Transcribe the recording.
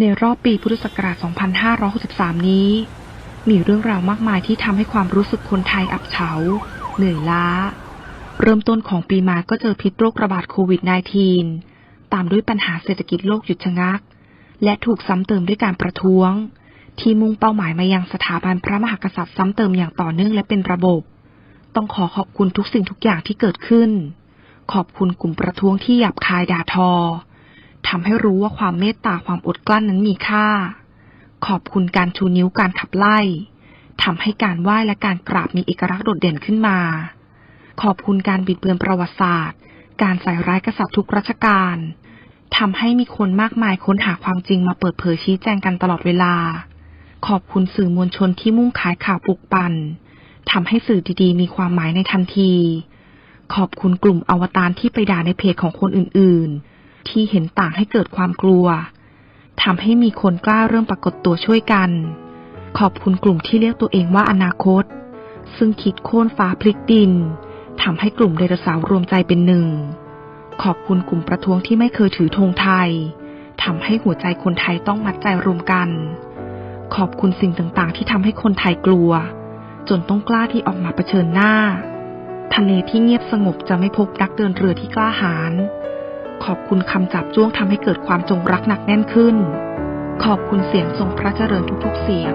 ในรอบปีพุทธศักราช 2563 นี้ มีเรื่องราวมากมายที่ทำให้ความรู้สึกคนไทยอับเฉา เหนื่อยล้า เริ่มต้นของปีมาก็เจอพิษโรคระบาดโควิด -19 ตามด้วยปัญหาเศรษฐกิจโลกหยุดชะงัก และถูกซ้ำเติมด้วยการประท้วง ที่มุ่งเป้าหมายมายังสถาบันพระมหากษัตริย์ซ้ำเติมอย่างต่อเนื่องและเป็นระบบ ต้องขอขอบคุณทุกสิ่งทุกอย่างที่เกิดขึ้น ขอบคุณกลุ่มประท้วงที่หยาบคายด่าทอ ทำให้รู้ว่าความเมตตาความอดกลั้นนั้นมีค่า ขอบคุณการชูนิ้วการขับไล่ทำให้การไหว้และการกราบมีเอกลักษณ์โดดเด่นขึ้นมา ขอบคุณการบิดเบือนประวัติศาสตร์ การใส่ร้ายกษัตริย์ทุกรัชกาลทำให้มีคนมากมายค้นหาความจริงมาเปิดเผยชี้แจงกันตลอดเวลา ขอบคุณสื่อมวลชนที่มุ่งขายข่าวปลุกปั่นทำให้สื่อดีๆ มีความหมายในทันที ขอบคุณกลุ่มอวตารที่ไปด่าในเพจของคนอื่นๆ ที่เห็นต่างให้เกิดความกลัวทำให้มีคนกล้าเริ่มปรากฏตัวช่วยกัน ขอบคุณกลุ่มที่เรียกตัวเองว่าอนาคต ซึ่งคิดโค่นฟ้าพลิกดินทำให้กลุ่มไดโนเสาร์รวมใจเป็นหนึ่ง ขอบคุณกลุ่มประท้วงที่ไม่เคยถือธงไทยทำให้หัวใจคนไทยต้องมัดใจรวมกัน ขอบคุณสิ่งต่างๆ ที่ทำให้คนไทยกลัว จนต้องกล้าที่ออกมาเผชิญหน้า ทะเลที่เงียบสงบจะไม่พบนักเดินเรือที่กล้าหาญ ขอบคุณคำจับจ้วงทำให้เกิดความจงรักหนักแน่นขึ้น ขอบคุณเสียงทรงพระเจริญทุกๆเสียง